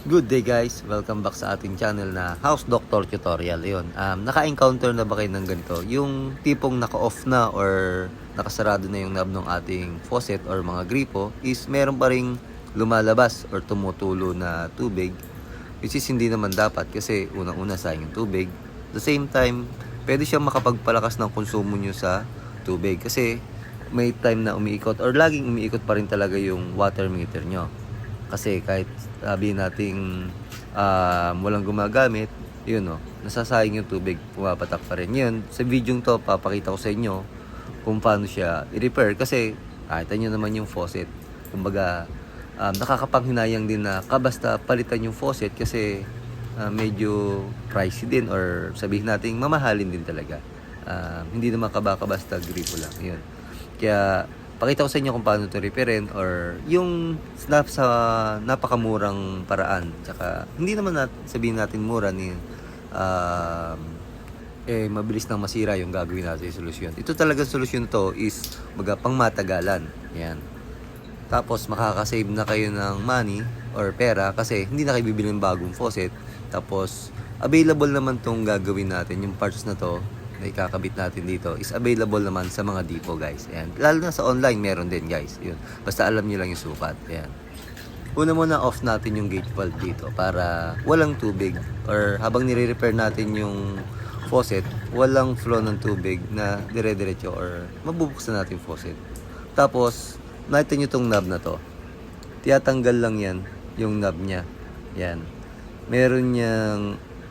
Good day guys! Welcome back sa ating channel na House Doctor Tutorial. Yun. Um, naka-encounter na ba kayo ng ganito? Yung tipong naka-off na or nakasarado na yung knob ng ating faucet or mga gripo is meron pa ring lumalabas or tumutulo na tubig which is hindi naman dapat kasi unang-una sayang yung tubig. The same time, pwede siyang makapagpalakas ng konsumo nyo sa tubig kasi may time na umiikot or laging umiikot pa rin talaga yung water meter nyo. Kasi kahit sabi nating um, walang gumagamit, yun o, nasasayang yung tubig, pumapatak pa rin. Yun, sa video to, papakita ko sa inyo kung paano siya i-repair. Kasi, kahit nyo naman yung faucet. Kumbaga, um, nakakapanghinayang din na kabasta palitan yung faucet kasi uh, medyo pricey din or sabihin natin mamahalin din talaga. Um, hindi naman kabaka-basta gripo lang. Yun. Kaya, pakita ko sa inyo kung paano ito repairin or yung snap sa napakamurang paraan. Tsaka, hindi naman nat sabihin natin mura ni um, eh, mabilis nang masira yung gagawin natin yung solusyon. Ito talaga solusyon to is maga pang matagalan. Yan. Tapos makakasave na kayo ng money or pera kasi hindi na kayo bibili ng bagong faucet. Tapos available naman tong gagawin natin, yung parts na to na ikakabit natin dito is available naman sa mga depot guys. Ayan. Lalo na sa online meron din guys. Yun. Basta alam niyo lang yung sukat. Ayan. Una muna off natin yung gate valve dito para walang tubig or habang nire-repair natin yung faucet, walang flow ng tubig na dire-diretso or mabubuksan natin yung faucet. Tapos, nakita nyo tong knob na to. Tiyatanggal lang yan, yung knob niya. Yan. Meron niyang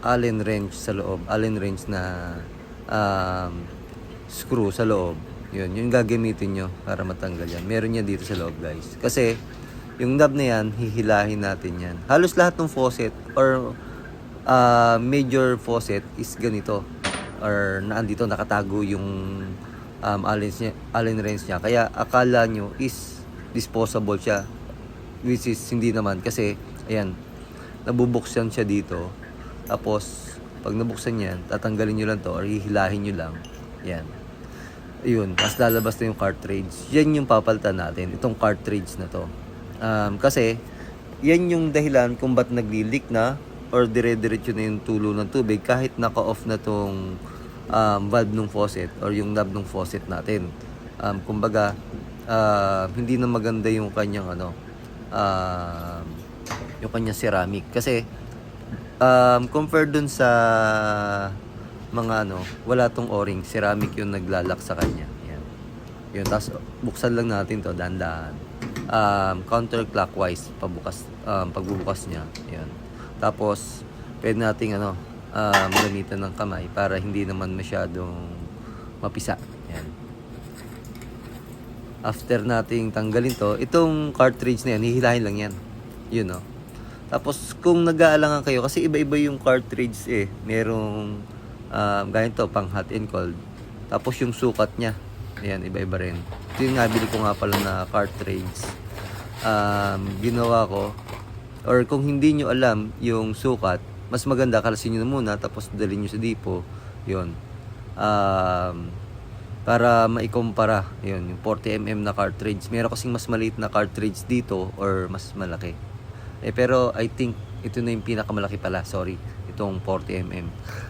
allen wrench sa loob. Allen wrench na um, screw sa loob. Yun, yung gagamitin nyo para matanggal yan. Meron yan dito sa loob, guys. Kasi, yung knob na yan, hihilahin natin yan. Halos lahat ng faucet or uh, major faucet is ganito. Or naandito, nakatago yung um, allen, niya, allen wrench niya. Kaya, akala nyo is disposable siya. Which is, hindi naman. Kasi, ayan, nabubuksan siya dito. Tapos, pag nabuksan yan, tatanggalin nyo lang to or hihilahin nyo lang. Yan. Ayun, tapos lalabas na yung cartridge. Yan yung papalitan natin, itong cartridge na to. Um, kasi, yan yung dahilan kung ba't nagli-leak na or dire-diretso na yung tulo ng tubig kahit naka-off na tong um, valve ng faucet or yung knob ng faucet natin. Um, kumbaga, uh, hindi na maganda yung kanyang ano, um, yung kanyang ceramic. Kasi, um, compared dun sa mga ano, wala tong o-ring, ceramic yung naglalak sa kanya. Yan. Yun, tapos buksan lang natin to, dahan-dahan. Um, counterclockwise, pabukas, um, pagbubukas niya. Yan. Tapos, pwede nating ano, um, gamitan ng kamay para hindi naman masyadong mapisa. Yan. After nating tanggalin to, itong cartridge na yan, hihilahin lang yan. Yun, no? Tapos, kung nag-aalangan kayo, kasi iba-iba yung cartridge eh. Merong, um, ganito, pang hot and cold. Tapos, yung sukat niya. Ayan, iba-iba rin. Ito yung nabili ko nga pala na cartridge. Um, ginawa ko, or kung hindi nyo alam yung sukat, mas maganda kalasin nyo na muna, tapos dalhin nyo sa depot. Yun. Um, para maikumpara, yun, yung 40mm na cartridge. Meron kasing mas maliit na cartridge dito or mas malaki. Eh, pero I think ito na yung pinakamalaki pala, sorry. Itong 40mm.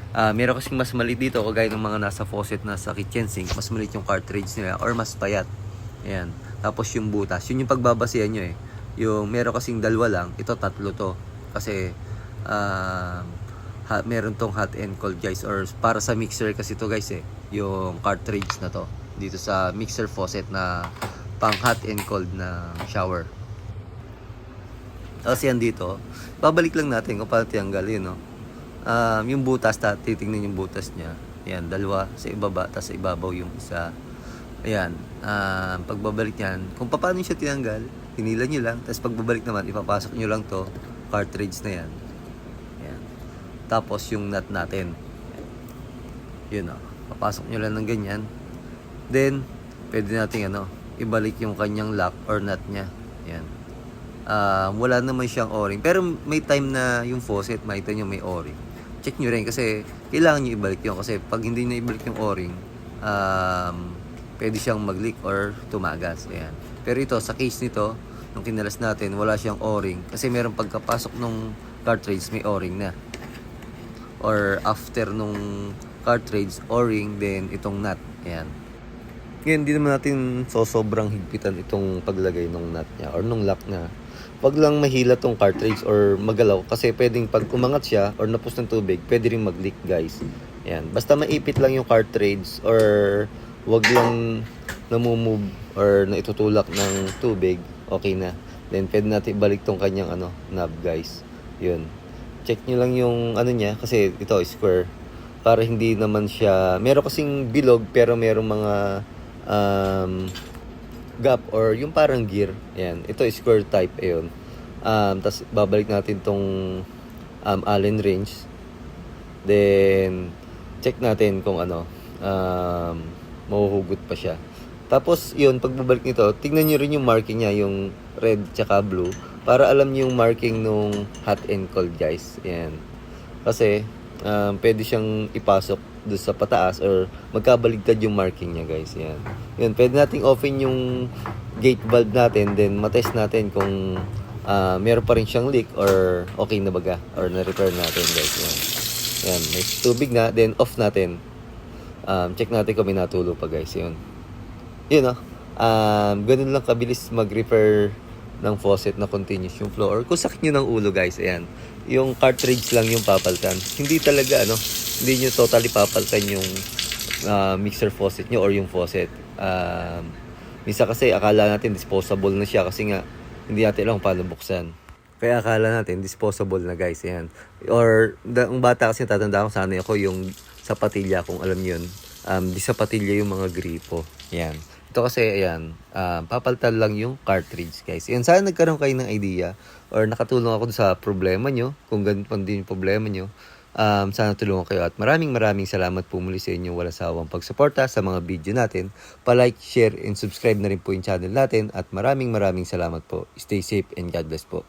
Ah, meron kasing mas maliit dito, kagaya ng mga nasa faucet na sa kitchen sink, mas maliit yung cartridge nila or mas payat. Ayan. Tapos yung butas, yun yung pagbabasihan nyo eh. Yung meron kasing dalawa lang, ito tatlo to. Kasi um, ha, meron tong hot and cold guys or para sa mixer kasi to guys eh. Yung cartridge na to. Dito sa mixer faucet na pang hot and cold na shower. Tapos yan dito, babalik lang natin kung paano tiyanggal yun, no? Um, yung butas, ta, titingnan yung butas niya. Yan, dalawa sa ibaba, tapos sa ibabaw yung isa. Ayan, um, pagbabalik niyan, kung paano siya tinanggal, tinilan nyo lang, tapos pagbabalik naman, ipapasok nyo lang to, cartridge na yan. Ayan. Tapos yung nut natin. Yun, o. Papasok nyo lang ng ganyan. Then, pwede natin, ano, ibalik yung kanyang lock or nut niya. Yan uh, wala naman siyang o-ring. Pero may time na yung faucet, makita nyo may o-ring. Check nyo rin kasi kailangan nyo ibalik yun. Kasi pag hindi nyo ibalik yung o-ring, um, pwede siyang mag-leak or tumagas. Ayan. Pero ito, sa case nito, nung kinalas natin, wala siyang o-ring. Kasi meron pagkapasok nung cartridge may o-ring na. Or after nung cartridge, o-ring, then itong nut. Ayan. Ngayon, hindi naman natin so sobrang higpitan itong paglagay ng nut niya or nung lock niya. Wag lang mahila tong cartridge or magalaw kasi pwedeng pag umangat siya or napus ng tubig, pwede rin mag-leak guys. Ayan. Basta maipit lang yung cartridge or wag lang namumove or naitutulak ng tubig, okay na. Then pwede natin balik tong kanyang ano, knob guys. Yun. Check nyo lang yung ano niya kasi ito square para hindi naman siya meron kasing bilog pero merong mga um, gap or yung parang gear. Ayan. Ito is square type. Ayun. Um, Tapos babalik natin tong um, Allen wrench. Then, check natin kung ano, um, mahuhugot pa siya. Tapos, yun, pagbabalik nito, tingnan nyo rin yung marking niya, yung red tsaka blue, para alam nyo yung marking nung hot and cold, guys. Ayan. Kasi, um, pwede siyang ipasok doon sa pataas or magkabaligtad yung marking niya, guys. Ayan. Yun, pwede nating open yung gate valve natin, then matest natin kung ah, meron pa rin siyang leak or okay na baga or na-repair natin, guys. Ayan. Ayan, may tubig na, then off natin. Um, check natin kung may natulo pa, guys. Yun. Yun, no? Um, ganun lang kabilis mag-repair ng faucet na continuous yung flow. Or kung sakit nyo ng ulo, guys, ayan. Yung cartridge lang yung papaltan. Hindi talaga, ano, hindi nyo totally papaltan yung ah, mixer faucet nyo or yung faucet. Um, minsan kasi akala natin disposable na siya kasi nga hindi natin alam paano buksan. Kaya akala natin disposable na guys, ayan. Or ang bata kasi tatanda ko sana ako yung sapatilya kung alam yun. Um, di sapatilya yung mga gripo. Yan. Ito kasi, ayan, um, papalitan lang yung cartridge, guys. Yan, sana nagkaroon kayo ng idea or nakatulong ako sa problema nyo, kung ganun din yung problema nyo. Um, sana tulungan kayo at maraming maraming salamat po muli sa inyong walang sawang pagsuporta sa mga video natin. Pa-like, share, and subscribe na rin po yung channel natin at maraming maraming salamat po. Stay safe and God bless po.